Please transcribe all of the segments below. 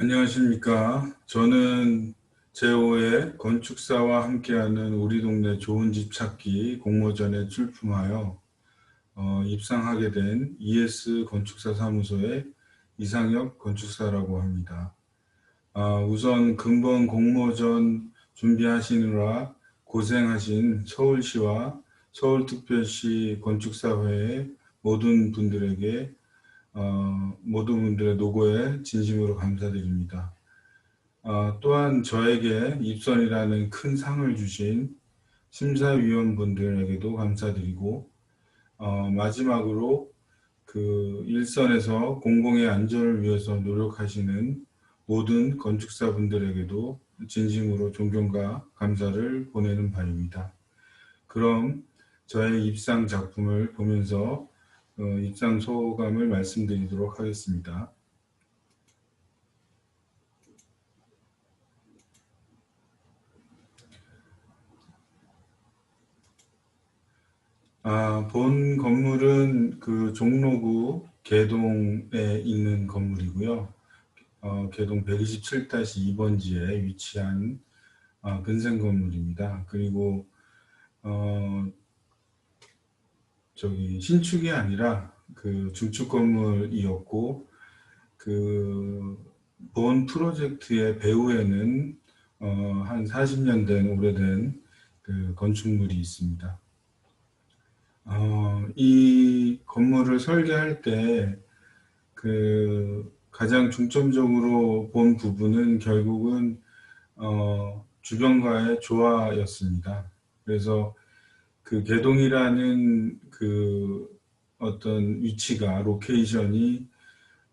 안녕하십니까. 저는 제5의 건축사와 함께하는 우리 동네 좋은 집 찾기 공모전에 출품하여 어, 입상하게 된 ES 건축사 사무소의 이상혁 건축사라고 합니다. 아, 우선 근본 공모전 준비하시느라 고생하신 서울시와 서울특별시 건축사회의 모든 분들에게 어, 모든 분들의 노고에 진심으로 감사드립니다. 어, 또한 저에게 입선이라는 큰 상을 주신 심사위원분들에게도 감사드리고 어, 마지막으로 그 일선에서 공공의 안전을 위해서 노력하시는 모든 건축사분들에게도 진심으로 존경과 감사를 보내는 바입니다. 그럼 저의 입상 작품을 보면서 어, 입상 소감을 말씀드리도록 하겠습니다. 아, 본 건물은 그 종로구 개동에 있는 건물이고요. 어, 개동 127-2번지에 위치한 어, 근생 건물입니다. 그리고 어, 저기 신축이 아니라 그 중축 건물이었고 그 본 프로젝트의 배후에는 어, 한 40년 된 오래된 그 건축물이 있습니다. 어, 이 건물을 설계할 때 그 가장 중점적으로 본 부분은 결국은 어, 주변과의 조화였습니다. 그래서 그 개동이라는 그 어떤 위치가 로케이션이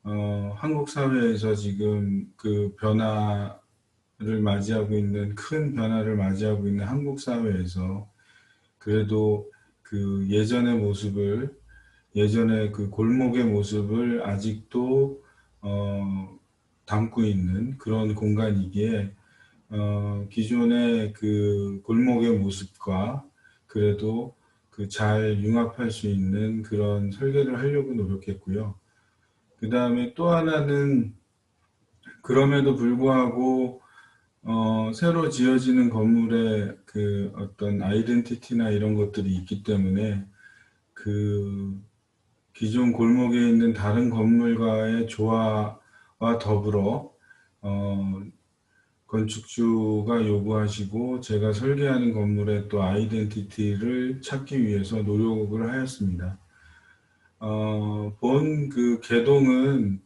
어, 한국 사회에서 지금 그 변화를 맞이하고 있는 큰 변화를 맞이하고 있는 한국 사회에서 그래도 그 예전의 모습을 예전의 그 골목의 모습을 아직도 어, 담고 있는 그런 공간이기에 어, 기존의 그 골목의 모습과 그래도 그 잘 융합할 수 있는 그런 설계를 하려고 노력했고요. 그 다음에 또 하나는 그럼에도 불구하고 어, 새로 지어지는 건물의 그 어떤 아이덴티티나 이런 것들이 있기 때문에 그 기존 골목에 있는 다른 건물과의 조화와 더불어 어, 건축주가 요구하시고 제가 설계하는 건물의 또 아이덴티티를 찾기 위해서 노력을 하였습니다. 어, 본 그 개동은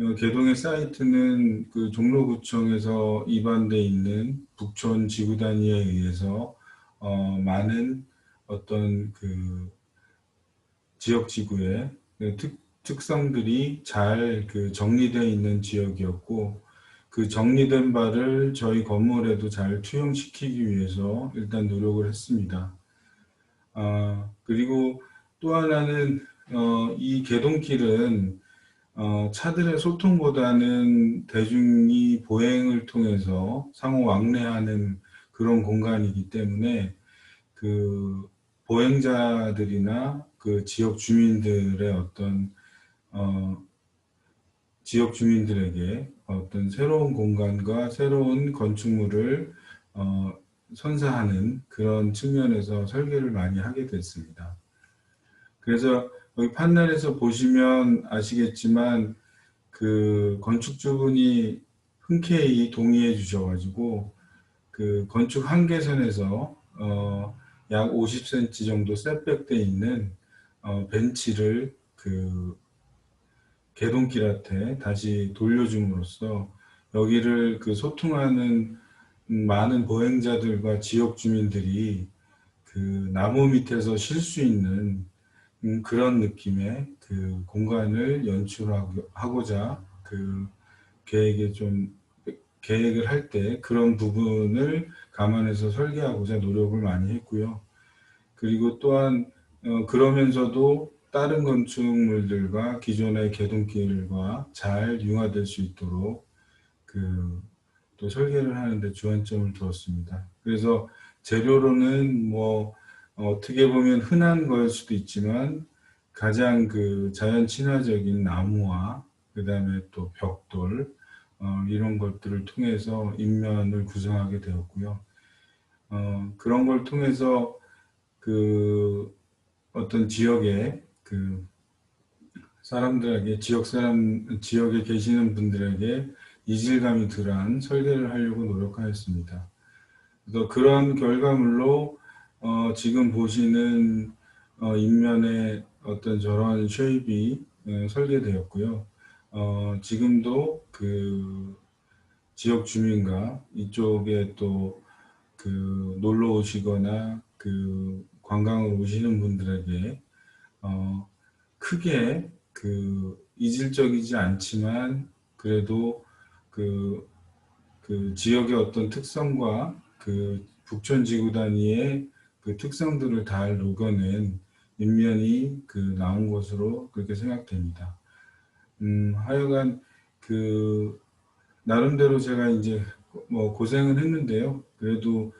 어, 개동의 사이트는 그 종로구청에서 입안돼 있는 북촌 지구단위에 의해서 어, 많은 어떤 그 지역 지구의 그 특, 특성들이 잘 그 정리되어 있는 지역이었고 그 정리된 바를 저희 건물에도 잘 투영시키기 위해서 일단 노력을 했습니다. 아, 그리고 또 하나는 어, 이 개동길은 어, 차들의 소통보다는 대중이 보행을 통해서 상호 왕래하는 그런 공간이기 때문에 그 보행자들이나 그 지역 주민들의 어떤 어, 지역 주민들에게 어떤 새로운 공간과 새로운 건축물을 어, 선사하는 그런 측면에서 설계를 많이 하게 됐습니다. 그래서 여기 판넬에서 보시면 아시겠지만 그 건축주분이 흔쾌히 동의해 주셔가지고 그 건축 한계선에서 어, 약 50cm 정도 셋백돼 있는 어, 벤치를 그 개동길한테 다시 돌려줌으로써 여기를 그 소통하는 많은 보행자들과 지역 주민들이 그 나무 밑에서 쉴 수 있는 그런 느낌의 그 공간을 연출하고자 그 계획에 좀 계획을 할 때 그런 부분을 감안해서 설계하고자 노력을 많이 했고요. 그리고 또한 어, 그러면서도 다른 건축물들과 기존의 개동길과 잘 융화될 수 있도록 그 또 설계를 하는데 주안점을 두었습니다. 그래서 재료로는 뭐 어떻게 보면 흔한 걸 수도 있지만 가장 그 자연 친화적인 나무와 그 다음에 또 벽돌 어, 이런 것들을 통해서 인면을 구성하게 되었고요. 어, 그런 걸 통해서 그 어떤 지역의 그 사람들에게 지역 사람 지역에 계시는 분들에게 이질감이 덜한 설계를 하려고 노력하였습니다. 그래서 그런 결과물로 어, 지금 보시는 어, 인면의 어떤 저런 쉐입이 어, 설계되었고요. 어, 지금도 그 지역 주민과 이쪽에 또 그 놀러 오시거나 그 관광을 오시는 분들에게 어, 크게 그 이질적이지 않지만 그래도 그, 그 지역의 어떤 특성과 그 북촌 지구 단위의 그 특성들을 잘 녹여낸 인면이 그 나온 것으로 그렇게 생각됩니다. 음, 하여간 그 나름대로 제가 이제 뭐 고생을 했는데요. 그래도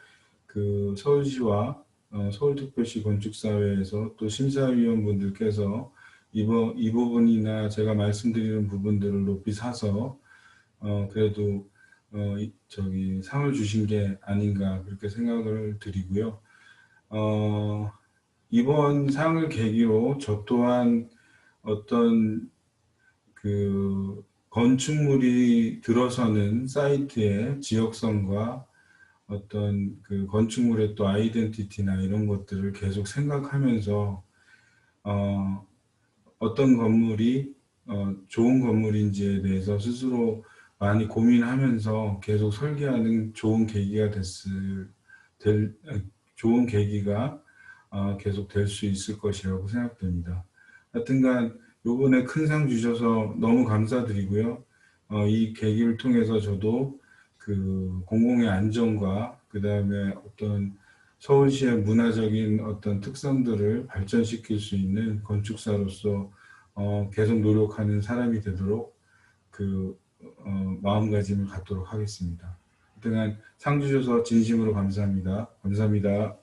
그 서울시와 어, 서울특별시 건축사회에서 또 심사위원분들께서 이번 이 부분이나 제가 말씀드리는 부분들을 높이 사서 어, 그래도 어, 이, 저기 상을 주신 게 아닌가 그렇게 생각을 드리고요. 어, 이번 상을 계기로 저 또한 어떤 그 건축물이 들어서는 사이트의 지역성과 어떤 그 건축물의 또 아이덴티티나 이런 것들을 계속 생각하면서 어, 어떤 건물이 어, 좋은 건물인지에 대해서 스스로 많이 고민하면서 계속 설계하는 좋은 계기가 됐을 될, 좋은 계기가 어, 계속 될 수 있을 것이라고 생각됩니다. 하여튼간 요번에 큰 상 주셔서 너무 감사드리고요. 어, 이 계기를 통해서 저도 그 공공의 안정과 그 다음에 어떤 서울시의 문화적인 어떤 특성들을 발전시킬 수 있는 건축사로서 어, 계속 노력하는 사람이 되도록 그 어, 마음가짐을 갖도록 하겠습니다. 하여튼간 상 주셔서 진심으로 감사합니다. 감사합니다.